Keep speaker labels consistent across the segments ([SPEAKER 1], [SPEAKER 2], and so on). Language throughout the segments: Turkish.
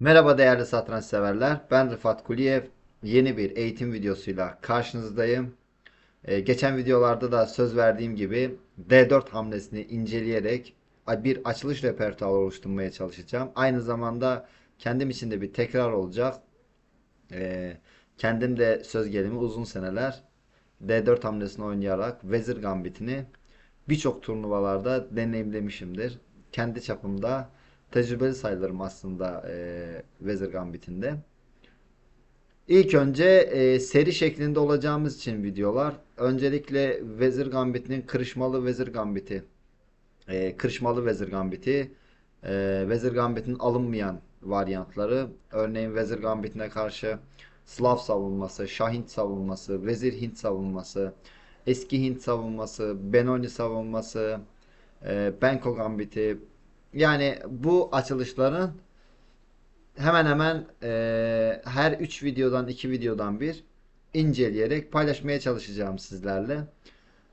[SPEAKER 1] Merhaba değerli satranç severler. Ben Rıfat Kuliyev. Yeni bir eğitim videosuyla karşınızdayım. Ee, geçen videolarda da söz verdiğim gibi D4 hamlesini inceleyerek bir açılış repertuarı oluşturmaya çalışacağım. Aynı zamanda kendim için de bir tekrar olacak. Ee, kendim de söz gelimi uzun seneler D4 hamlesini oynayarak Vezir Gambit'ini birçok turnuvalarda deneyimlemişimdir. Kendi çapımda tecrübeli sayılırım aslında e, Vezir Gambit'inde. İlk önce e, seri şeklinde olacağımız için videolar. Öncelikle Vezir Gambit'in kırışmalı Vezir Gambit'i, e, kırışmalı Vezir Gambit'i, e, Vezir Gambit'in alınmayan varyantları. Örneğin Vezir Gambit'ine karşı Slav savunması, Şah Hint savunması, Vezir Hint savunması, Eski Hint savunması, Benoni savunması, e, Benko Gambit'i. Yani bu açılışların hemen hemen e, her 3 videodan 2 videodan bir inceleyerek paylaşmaya çalışacağım sizlerle.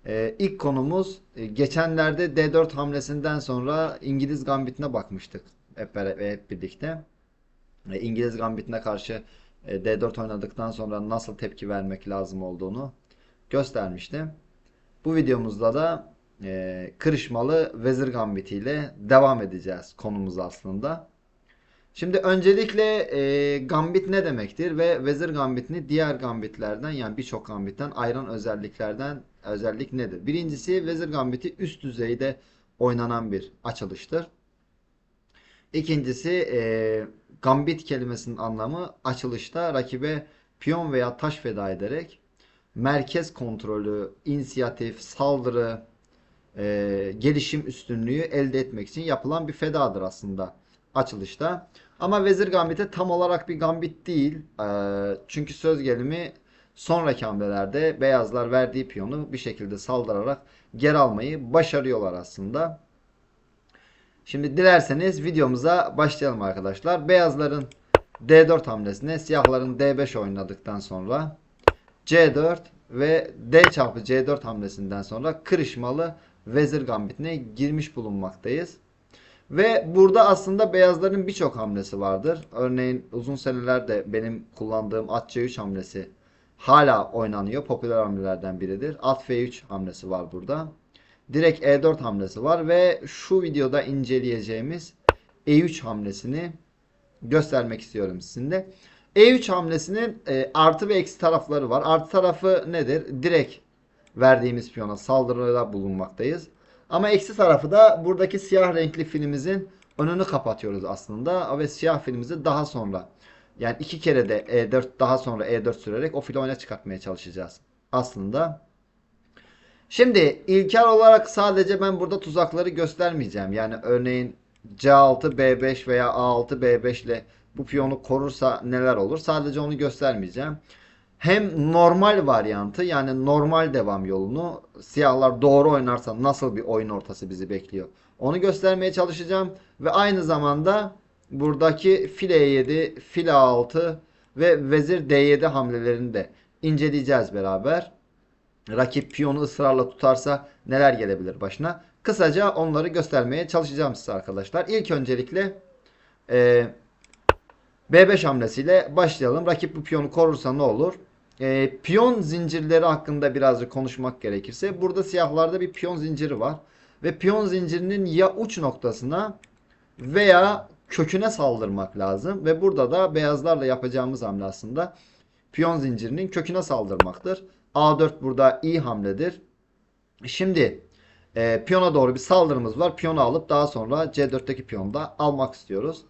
[SPEAKER 1] E, ilk konumuz e, geçenlerde D4 hamlesinden sonra İngiliz Gambit'ine bakmıştık hep, hep birlikte. E, İngiliz Gambit'ine karşı e, D4 oynadıktan sonra nasıl tepki vermek lazım olduğunu göstermiştim. Bu videomuzda da e, kırışmalı Vezir Gambit ile devam edeceğiz konumuz aslında. Şimdi öncelikle e, gambit ne demektir ve vezir gambitini diğer gambitlerden yani birçok gambitten ayıran özelliklerden özellik nedir? Birincisi vezir gambiti üst düzeyde oynanan bir açılıştır. İkincisi e, gambit kelimesinin anlamı açılışta rakibe piyon veya taş feda ederek merkez kontrolü, inisiyatif, saldırı, e, gelişim üstünlüğü elde etmek için yapılan bir fedadır aslında açılışta. Ama Vezir Gambit'e tam olarak bir gambit değil. E, çünkü söz gelimi sonraki hamlelerde beyazlar verdiği piyonu bir şekilde saldırarak geri almayı başarıyorlar aslında. Şimdi dilerseniz videomuza başlayalım arkadaşlar. Beyazların D4 hamlesine siyahların D5 oynadıktan sonra C4 ve D çarpı C4 hamlesinden sonra kırışmalı vezir gambitine girmiş bulunmaktayız. Ve burada aslında beyazların birçok hamlesi vardır. Örneğin uzun senelerde benim kullandığım at C3 hamlesi hala oynanıyor. Popüler hamlelerden biridir. At F3 hamlesi var burada. Direkt E4 hamlesi var ve şu videoda inceleyeceğimiz E3 hamlesini göstermek istiyorum sizinle. E3 hamlesinin e, artı ve eksi tarafları var. Artı tarafı nedir? Direkt verdiğimiz piyona saldırıda bulunmaktayız. Ama eksi tarafı da buradaki siyah renkli filimizin önünü kapatıyoruz aslında ve siyah filimizi daha sonra yani iki kere de E4 daha sonra E4 sürerek o fili oyuna çıkartmaya çalışacağız aslında. Şimdi ilkel olarak sadece ben burada tuzakları göstermeyeceğim. Yani örneğin C6 B5 veya A6 B5 ile bu piyonu korursa neler olur? Sadece onu göstermeyeceğim. Hem normal varyantı yani normal devam yolunu siyahlar doğru oynarsa nasıl bir oyun ortası bizi bekliyor. Onu göstermeye çalışacağım. Ve aynı zamanda buradaki file 7, file 6 ve vezir D7 hamlelerini de inceleyeceğiz beraber. Rakip piyonu ısrarla tutarsa neler gelebilir başına. Kısaca onları göstermeye çalışacağım size arkadaşlar. İlk öncelikle e, B5 hamlesiyle başlayalım. Rakip bu piyonu korursa ne olur? E, piyon zincirleri hakkında birazcık konuşmak gerekirse burada siyahlarda bir piyon zinciri var. Ve piyon zincirinin ya uç noktasına veya köküne saldırmak lazım. Ve burada da beyazlarla yapacağımız hamle aslında piyon zincirinin köküne saldırmaktır. A4 burada iyi hamledir. Şimdi e, piyona doğru bir saldırımız var. Piyonu alıp daha sonra C4'teki piyonu da almak istiyoruz.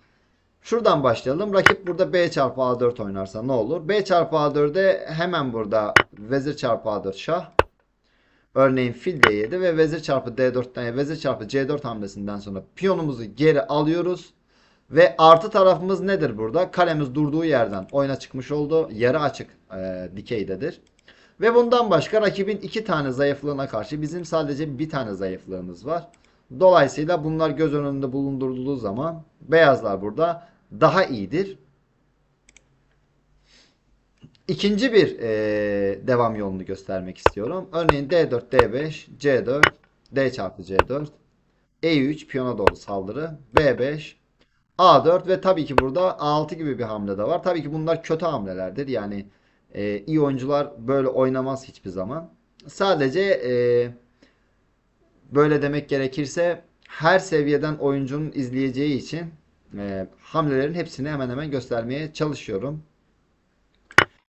[SPEAKER 1] Şuradan başlayalım. Rakip burada B çarpı A4 oynarsa ne olur? B çarpı A4'e hemen burada vezir çarpı A4 şah. Örneğin fil D7 ve vezir çarpı D4'ten vezir çarpı C4 hamlesinden sonra piyonumuzu geri alıyoruz. Ve artı tarafımız nedir burada? Kalemiz durduğu yerden oyuna çıkmış oldu. Yarı açık e, dikeydedir. Ve bundan başka rakibin iki tane zayıflığına karşı bizim sadece bir tane zayıflığımız var. Dolayısıyla bunlar göz önünde bulundurulduğu zaman beyazlar burada daha iyidir. İkinci bir e, devam yolunu göstermek istiyorum. Örneğin D4, D5, C4, D çarpı C4, E3 piyona doğru saldırı, B5, A4 ve tabii ki burada A6 gibi bir hamle de var. Tabii ki bunlar kötü hamlelerdir. Yani e, iyi oyuncular böyle oynamaz hiçbir zaman. Sadece e, böyle demek gerekirse her seviyeden oyuncunun izleyeceği için e, hamlelerin hepsini hemen hemen göstermeye çalışıyorum.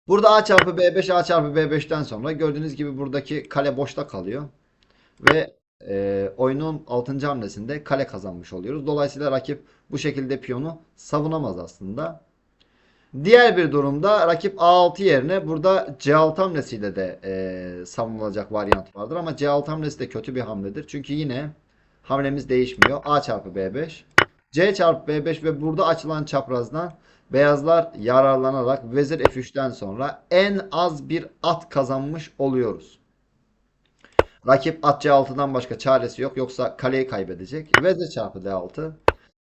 [SPEAKER 1] Burada A çarpı B5 A çarpı B5'ten sonra gördüğünüz gibi buradaki kale boşta kalıyor. Ve e, oyunun 6. hamlesinde kale kazanmış oluyoruz. Dolayısıyla rakip bu şekilde piyonu savunamaz aslında. Diğer bir durumda rakip A6 yerine burada C6 hamlesiyle de e, savunulacak varyant vardır. Ama C6 hamlesi de kötü bir hamledir. Çünkü yine hamlemiz değişmiyor. A çarpı B5. C çarpı B5 ve burada açılan çaprazdan beyazlar yararlanarak vezir F3'ten sonra en az bir at kazanmış oluyoruz. Rakip at C6'dan başka çaresi yok. Yoksa kaleyi kaybedecek. Vezir çarpı D6.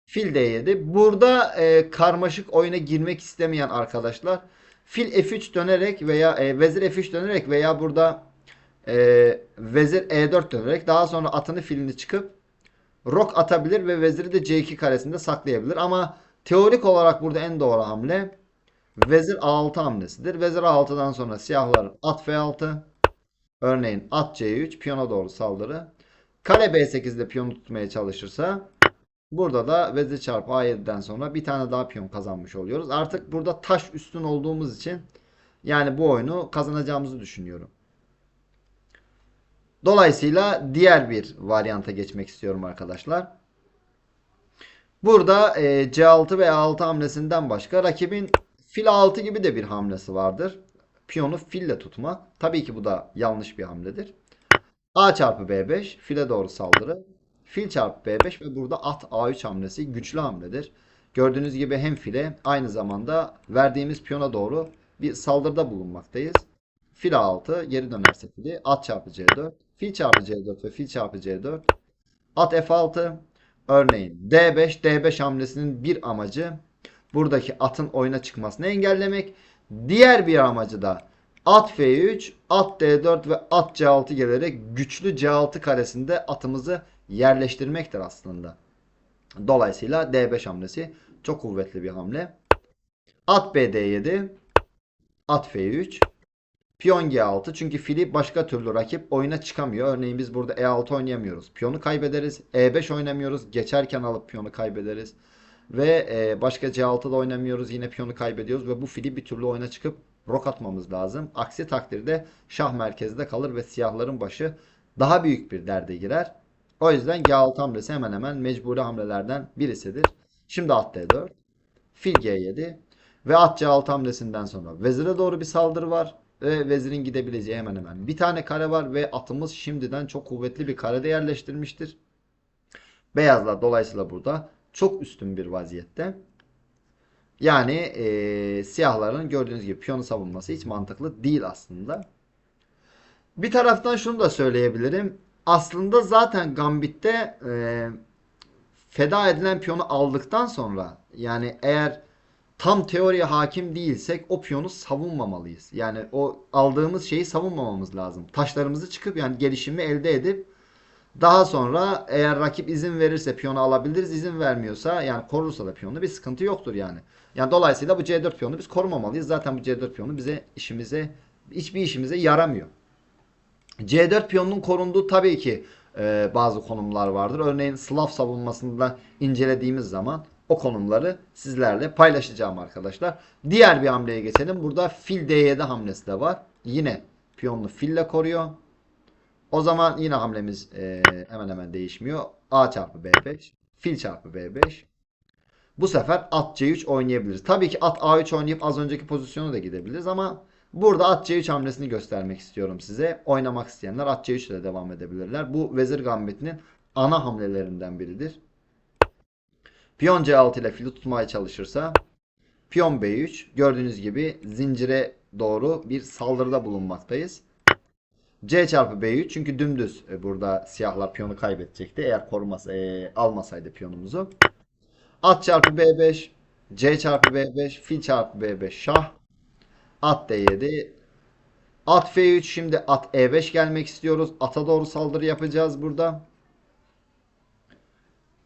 [SPEAKER 1] Fil D7. Burada e, karmaşık oyuna girmek istemeyen arkadaşlar fil F3 dönerek veya e, vezir F3 dönerek veya burada e, vezir E4 dönerek daha sonra atını filini çıkıp rok atabilir ve veziri de C2 karesinde saklayabilir. Ama teorik olarak burada en doğru hamle vezir A6 hamlesidir. Vezir A6'dan sonra siyahlar at F6 örneğin at C3 piyona doğru saldırı. Kale B8'de piyonu tutmaya çalışırsa Burada da vezir çarpı A7'den sonra bir tane daha piyon kazanmış oluyoruz. Artık burada taş üstün olduğumuz için yani bu oyunu kazanacağımızı düşünüyorum. Dolayısıyla diğer bir varyanta geçmek istiyorum arkadaşlar. Burada e, C6 ve A6 hamlesinden başka rakibin fil A6 gibi de bir hamlesi vardır. Piyonu fille tutmak. Tabii ki bu da yanlış bir hamledir. A çarpı B5 file doğru saldırı. Fil çarpı B5 ve burada at A3 hamlesi güçlü hamledir. Gördüğünüz gibi hem file aynı zamanda verdiğimiz piyona doğru bir saldırıda bulunmaktayız. Fil A6 geri dönerse fili at çarpı C4 fil çarpı C4 ve fil çarpı C4 at F6 örneğin D5 D5 hamlesinin bir amacı buradaki atın oyuna çıkmasını engellemek. Diğer bir amacı da at F3 at D4 ve at C6 gelerek güçlü C6 karesinde atımızı yerleştirmektir aslında. Dolayısıyla D5 hamlesi çok kuvvetli bir hamle. At BD7, at F3, piyon G6 çünkü fili başka türlü rakip oyuna çıkamıyor. Örneğin biz burada E6 oynayamıyoruz. Piyonu kaybederiz. E5 oynamıyoruz. Geçerken alıp piyonu kaybederiz. Ve e, başka C6'da oynamıyoruz. Yine piyonu kaybediyoruz ve bu fili bir türlü oyuna çıkıp rok atmamız lazım. Aksi takdirde şah merkezde kalır ve siyahların başı daha büyük bir derde girer. O yüzden G6 hamlesi hemen hemen mecburi hamlelerden birisidir. Şimdi at D4. Fil G7. Ve at C6 hamlesinden sonra vezire doğru bir saldırı var. Ve vezirin gidebileceği hemen hemen bir tane kare var. Ve atımız şimdiden çok kuvvetli bir karede yerleştirmiştir. Beyazlar dolayısıyla burada çok üstün bir vaziyette. Yani e, siyahların gördüğünüz gibi piyonu savunması hiç mantıklı değil aslında. Bir taraftan şunu da söyleyebilirim aslında zaten Gambit'te e, feda edilen piyonu aldıktan sonra yani eğer tam teoriye hakim değilsek o piyonu savunmamalıyız. Yani o aldığımız şeyi savunmamamız lazım. Taşlarımızı çıkıp yani gelişimi elde edip daha sonra eğer rakip izin verirse piyonu alabiliriz. İzin vermiyorsa yani korursa da piyonu bir sıkıntı yoktur yani. Yani dolayısıyla bu C4 piyonu biz korumamalıyız. Zaten bu C4 piyonu bize işimize hiçbir işimize yaramıyor. C4 piyonunun korunduğu tabii ki e, bazı konumlar vardır. Örneğin Slav savunmasında incelediğimiz zaman o konumları sizlerle paylaşacağım arkadaşlar. Diğer bir hamleye geçelim. Burada fil D7 hamlesi de var. Yine piyonunu fille koruyor. O zaman yine hamlemiz e, hemen hemen değişmiyor. A çarpı B5. Fil çarpı B5. Bu sefer at C3 oynayabiliriz. Tabii ki at A3 oynayıp az önceki pozisyonu da gidebiliriz ama Burada at C3 hamlesini göstermek istiyorum size. Oynamak isteyenler at C3 ile devam edebilirler. Bu vezir gambitinin ana hamlelerinden biridir. Piyon C6 ile fili tutmaya çalışırsa piyon B3 gördüğünüz gibi zincire doğru bir saldırıda bulunmaktayız. C çarpı B3 çünkü dümdüz e, burada siyahlar piyonu kaybedecekti. Eğer korumasa, e, almasaydı piyonumuzu. At çarpı B5 C çarpı B5 fil çarpı B5 şah At D7. At F3. Şimdi at E5 gelmek istiyoruz. Ata doğru saldırı yapacağız burada.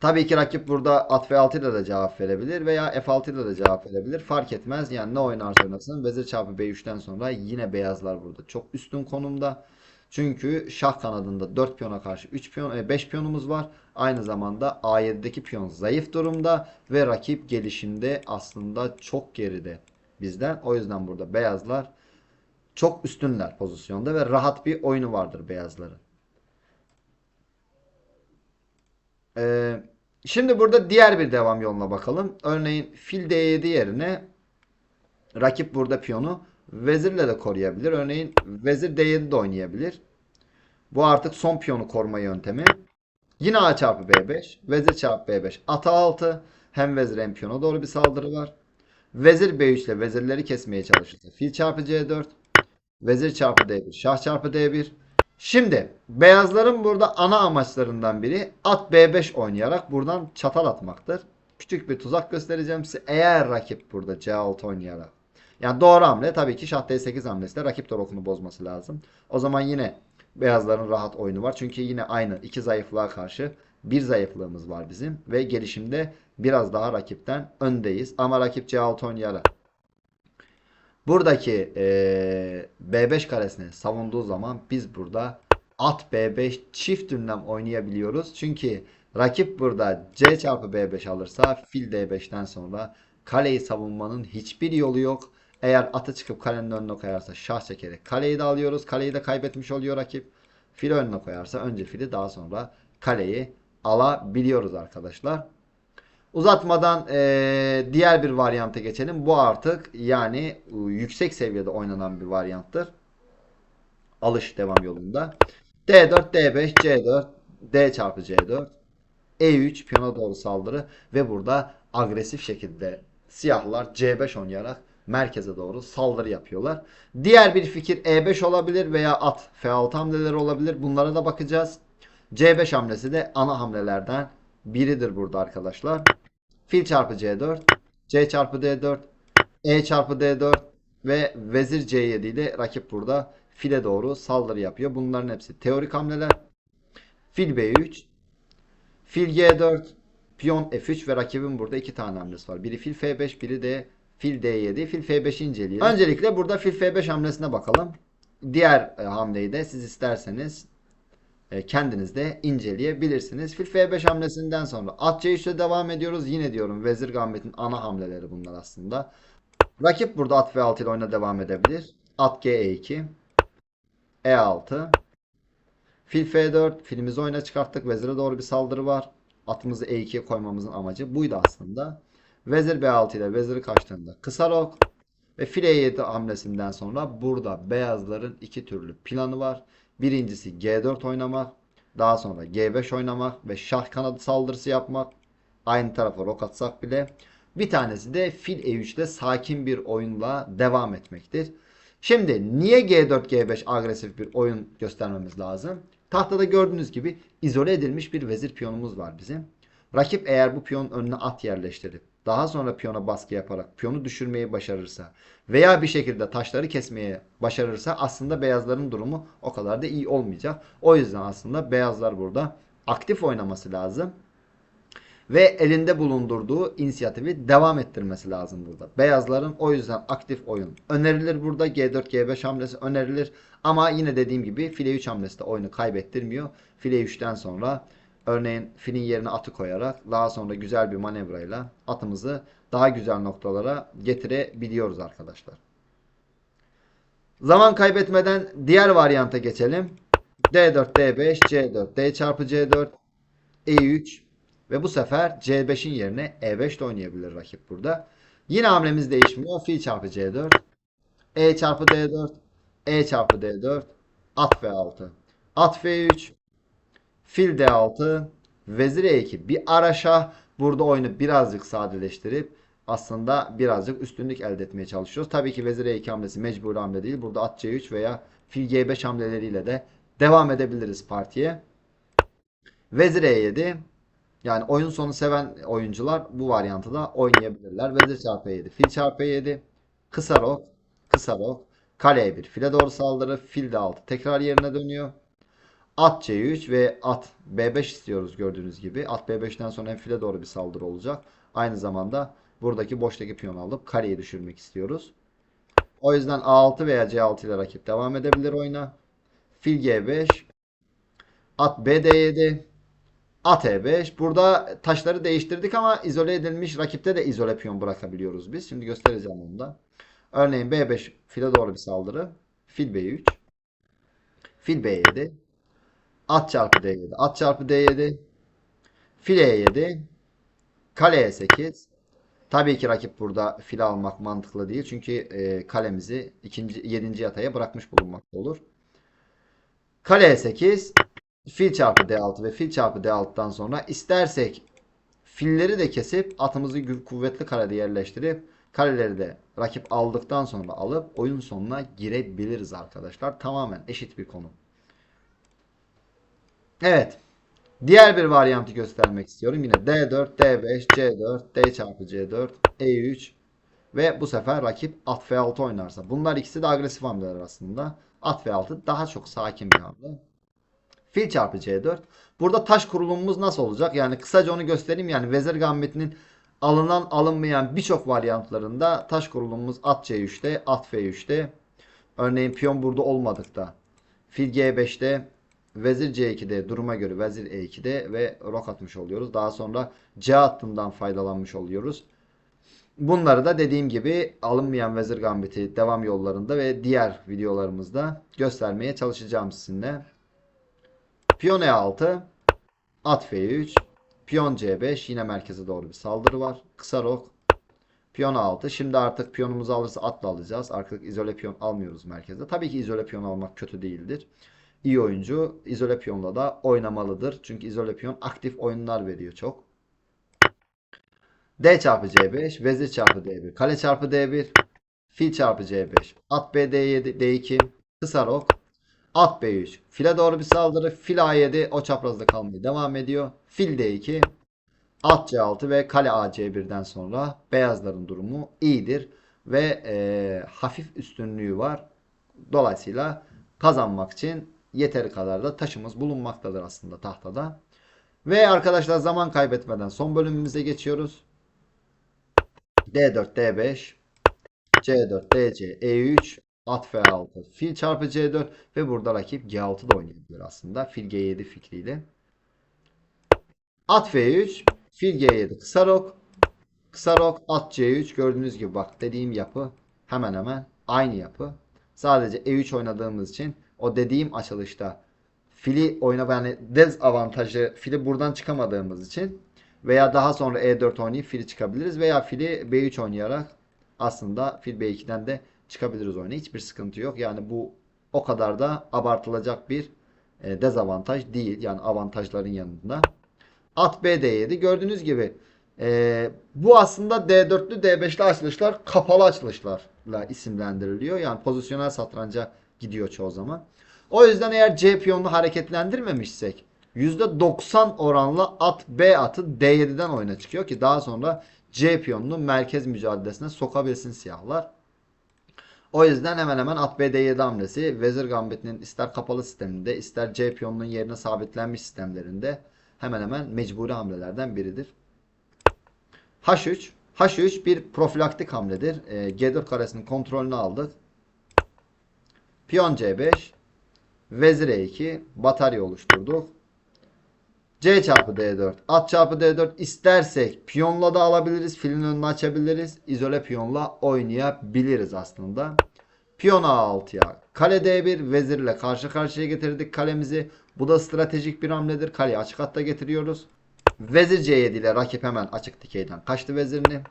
[SPEAKER 1] Tabii ki rakip burada at F6 ile de cevap verebilir veya F6 ile de cevap verebilir. Fark etmez. Yani ne oynarsa oynasın. Vezir çarpı B3'ten sonra yine beyazlar burada çok üstün konumda. Çünkü şah kanadında 4 piyona karşı 3 piyon, 5 piyonumuz var. Aynı zamanda A7'deki piyon zayıf durumda ve rakip gelişimde aslında çok geride bizden. O yüzden burada beyazlar çok üstünler pozisyonda ve rahat bir oyunu vardır beyazların. Ee, şimdi burada diğer bir devam yoluna bakalım. Örneğin fil D7 yerine rakip burada piyonu vezirle de koruyabilir. Örneğin vezir D7 de oynayabilir. Bu artık son piyonu koruma yöntemi. Yine A çarpı B5. Vezir çarpı B5. Ata 6. Hem vezir hem piyona doğru bir saldırı var. Vezir B3 ile vezirleri kesmeye çalışırsa fil çarpı C4. Vezir çarpı D1. Şah çarpı D1. Şimdi beyazların burada ana amaçlarından biri at B5 oynayarak buradan çatal atmaktır. Küçük bir tuzak göstereceğim size. Eğer rakip burada C6 oynayarak. Yani doğru hamle tabii ki şah D8 hamlesiyle rakip de bozması lazım. O zaman yine beyazların rahat oyunu var. Çünkü yine aynı iki zayıflığa karşı bir zayıflığımız var bizim. Ve gelişimde biraz daha rakipten öndeyiz. Ama rakip C6 oynayarak buradaki eee, B5 karesini savunduğu zaman biz burada at B5 çift ünlem oynayabiliyoruz. Çünkü rakip burada C çarpı B5 alırsa fil D5'ten sonra kaleyi savunmanın hiçbir yolu yok. Eğer atı çıkıp kalenin önüne koyarsa şah çekerek kaleyi de alıyoruz. Kaleyi de kaybetmiş oluyor rakip. Fil önüne koyarsa önce fili daha sonra kaleyi alabiliyoruz arkadaşlar. Uzatmadan eee, diğer bir varyanta geçelim. Bu artık yani e, yüksek seviyede oynanan bir varyanttır. Alış devam yolunda. D4, D5, C4, D çarpı C4, E3 piyona doğru saldırı ve burada agresif şekilde siyahlar C5 oynayarak merkeze doğru saldırı yapıyorlar. Diğer bir fikir E5 olabilir veya at F6 hamleleri olabilir. Bunlara da bakacağız. C5 hamlesi de ana hamlelerden biridir burada arkadaşlar. Fil çarpı C4, C çarpı D4, E çarpı D4 ve vezir C7 ile rakip burada file doğru saldırı yapıyor. Bunların hepsi teorik hamleler. Fil B3, fil G4, piyon F3 ve rakibin burada iki tane hamlesi var. Biri fil F5, biri de fil D7. Fil F5'i inceleyelim. Öncelikle burada fil F5 hamlesine bakalım. Diğer e, hamleyi de siz isterseniz kendiniz de inceleyebilirsiniz. Fil F5 hamlesinden sonra at C3 ile devam ediyoruz. Yine diyorum vezir gambit'in ana hamleleri bunlar aslında. Rakip burada at F6 ile oyuna devam edebilir. At G2. E6. Fil F4. Filimizi oyuna çıkarttık. Vezire doğru bir saldırı var. Atımızı E2'ye koymamızın amacı buydu aslında. Vezir B6 ile veziri kaçtığında kısa rok. Ve fil E7 hamlesinden sonra burada beyazların iki türlü planı var. Birincisi G4 oynamak. Daha sonra G5 oynamak ve şah kanadı saldırısı yapmak. Aynı tarafa rok atsak bile. Bir tanesi de fil E3 ile sakin bir oyunla devam etmektir. Şimdi niye G4 G5 agresif bir oyun göstermemiz lazım? Tahtada gördüğünüz gibi izole edilmiş bir vezir piyonumuz var bizim. Rakip eğer bu piyonun önüne at yerleştirip daha sonra piyona baskı yaparak piyonu düşürmeyi başarırsa veya bir şekilde taşları kesmeye başarırsa aslında beyazların durumu o kadar da iyi olmayacak. O yüzden aslında beyazlar burada aktif oynaması lazım ve elinde bulundurduğu inisiyatifi devam ettirmesi lazım burada. Beyazların o yüzden aktif oyun önerilir burada. G4 G5 hamlesi önerilir. Ama yine dediğim gibi file 3 hamlesi de oyunu kaybettirmiyor. File 3'ten sonra örneğin filin yerine atı koyarak daha sonra güzel bir manevrayla atımızı daha güzel noktalara getirebiliyoruz arkadaşlar. Zaman kaybetmeden diğer varyanta geçelim. D4, D5, C4, D çarpı C4, E3 ve bu sefer C5'in yerine E5 de oynayabilir rakip burada. Yine hamlemiz değişmiyor. Fil çarpı C4, E çarpı D4, E çarpı D4, at F6, at F3, fil D6, vezir E2. Bir ara burada oyunu birazcık sadeleştirip aslında birazcık üstünlük elde etmeye çalışıyoruz. Tabii ki vezir E2 hamlesi mecburi hamle değil. Burada at C3 veya fil G5 hamleleriyle de devam edebiliriz partiye. Vezir E7 yani oyun sonu seven oyuncular bu varyantı da oynayabilirler. Vezir çarpı 7, fil çarpı 7, kısa rok, kısa rok, kale 1, file doğru saldırı, fil de 6 tekrar yerine dönüyor. At C3 ve at B5 istiyoruz gördüğünüz gibi. At B5'ten sonra hem doğru bir saldırı olacak. Aynı zamanda buradaki boştaki piyonu alıp kareyi düşürmek istiyoruz. O yüzden A6 veya C6 ile rakip devam edebilir oyuna. Fil G5. At BD7. At E5. Burada taşları değiştirdik ama izole edilmiş rakipte de izole piyon bırakabiliyoruz biz. Şimdi göstereceğim onu da. Örneğin B5 file doğru bir saldırı. Fil B3. Fil B7. At çarpı D7. At çarpı D7. Fil E7. Kale E8. Tabii ki rakip burada fil almak mantıklı değil. Çünkü e, kalemizi ikinci, yedinci yataya bırakmış bulunmakta olur. Kale E8. Fil çarpı D6 ve fil çarpı D6'dan sonra istersek filleri de kesip atımızı kuvvetli karede yerleştirip kareleri de rakip aldıktan sonra alıp oyun sonuna girebiliriz arkadaşlar. Tamamen eşit bir konu. Evet. Diğer bir varyantı göstermek istiyorum. Yine D4, D5, C4, D çarpı C4, E3 ve bu sefer rakip at F6 oynarsa. Bunlar ikisi de agresif hamleler aslında. At F6 daha çok sakin bir hamle. Fil çarpı C4. Burada taş kurulumumuz nasıl olacak? Yani kısaca onu göstereyim. Yani Vezir Gambit'inin alınan alınmayan birçok varyantlarında taş kurulumumuz at C3'te, at F3'te. Örneğin piyon burada olmadıkta fil G5'te, vezir C2'de duruma göre vezir E2'de ve rok atmış oluyoruz. Daha sonra C hattından faydalanmış oluyoruz. Bunları da dediğim gibi alınmayan vezir gambiti devam yollarında ve diğer videolarımızda göstermeye çalışacağım sizinle. Piyon E6, at F3, piyon C5 yine merkeze doğru bir saldırı var. Kısa rok, piyon A6. Şimdi artık piyonumuzu alırsa atla alacağız. Artık izole piyon almıyoruz merkezde. Tabii ki izole piyon almak kötü değildir. İyi oyuncu izole piyonla da oynamalıdır. Çünkü izole piyon aktif oyunlar veriyor çok. D çarpı C5, vezir çarpı D1, kale çarpı D1, fil çarpı C5, at B D7, D2, kısa rok, at B3, file doğru bir saldırı, fil A7 o çaprazda kalmaya devam ediyor. Fil D2, at C6 ve kale A C1'den sonra beyazların durumu iyidir ve e, hafif üstünlüğü var. Dolayısıyla kazanmak için yeteri kadar da taşımız bulunmaktadır aslında tahtada. Ve arkadaşlar zaman kaybetmeden son bölümümüze geçiyoruz. D4, D5, C4, DC, E3, at F6, fil çarpı C4 ve burada rakip G6 da oynayabilir aslında. Fil G7 fikriyle. At F3, fil G7 kısa rok, kısa rok, at C3 gördüğünüz gibi bak dediğim yapı hemen hemen aynı yapı. Sadece E3 oynadığımız için o dediğim açılışta fili oyna yani dezavantajı fili buradan çıkamadığımız için veya daha sonra E4 oynayıp fili çıkabiliriz veya fili B3 oynayarak aslında fil B2'den de çıkabiliriz oyuna. Hiçbir sıkıntı yok. Yani bu o kadar da abartılacak bir e, dezavantaj değil. Yani avantajların yanında. At B D7 gördüğünüz gibi e, bu aslında D4'lü D5'li açılışlar kapalı açılışlarla isimlendiriliyor. Yani pozisyonel satranca gidiyor çoğu zaman. O yüzden eğer C piyonunu hareketlendirmemişsek %90 oranla at B atı D7'den oyuna çıkıyor ki daha sonra C piyonunu merkez mücadelesine sokabilsin siyahlar. O yüzden hemen hemen at B D7 hamlesi Vezir Gambit'inin ister kapalı sisteminde ister C piyonunun yerine sabitlenmiş sistemlerinde hemen hemen mecburi hamlelerden biridir. H3 H3 bir profilaktik hamledir. E, G4 karesinin kontrolünü aldık. Piyon C5 Vezir E2 batarya oluşturduk. C çarpı D4 at çarpı D4 istersek piyonla da alabiliriz. Filin önünü açabiliriz. İzole piyonla oynayabiliriz aslında. Piyon A6'ya kale D1 vezirle karşı karşıya getirdik kalemizi. Bu da stratejik bir hamledir. Kaleyi açık hatta getiriyoruz. Vezir C7 ile rakip hemen açık dikeyden kaçtı vezirini.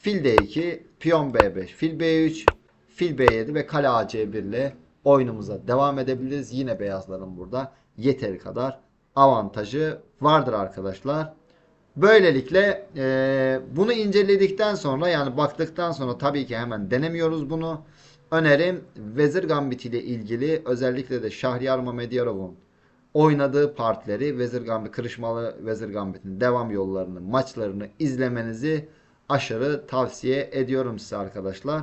[SPEAKER 1] Fil D2, piyon B5, fil B3, fil B7 ve kale AC1 ile oyunumuza devam edebiliriz. Yine beyazların burada yeteri kadar avantajı vardır arkadaşlar. Böylelikle e, bunu inceledikten sonra yani baktıktan sonra tabii ki hemen denemiyoruz bunu. Önerim Vezir Gambit ile ilgili özellikle de Şahriyar Mamedyarov'un oynadığı partileri Vezir Gambit, kırışmalı Vezir Gambit'in devam yollarını, maçlarını izlemenizi aşırı tavsiye ediyorum size arkadaşlar.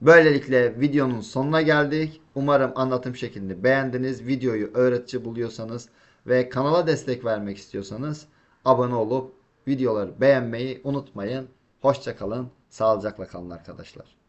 [SPEAKER 1] Böylelikle videonun sonuna geldik. Umarım anlatım şeklini beğendiniz. Videoyu öğretici buluyorsanız ve kanala destek vermek istiyorsanız abone olup videoları beğenmeyi unutmayın. Hoşçakalın, sağlıcakla kalın arkadaşlar.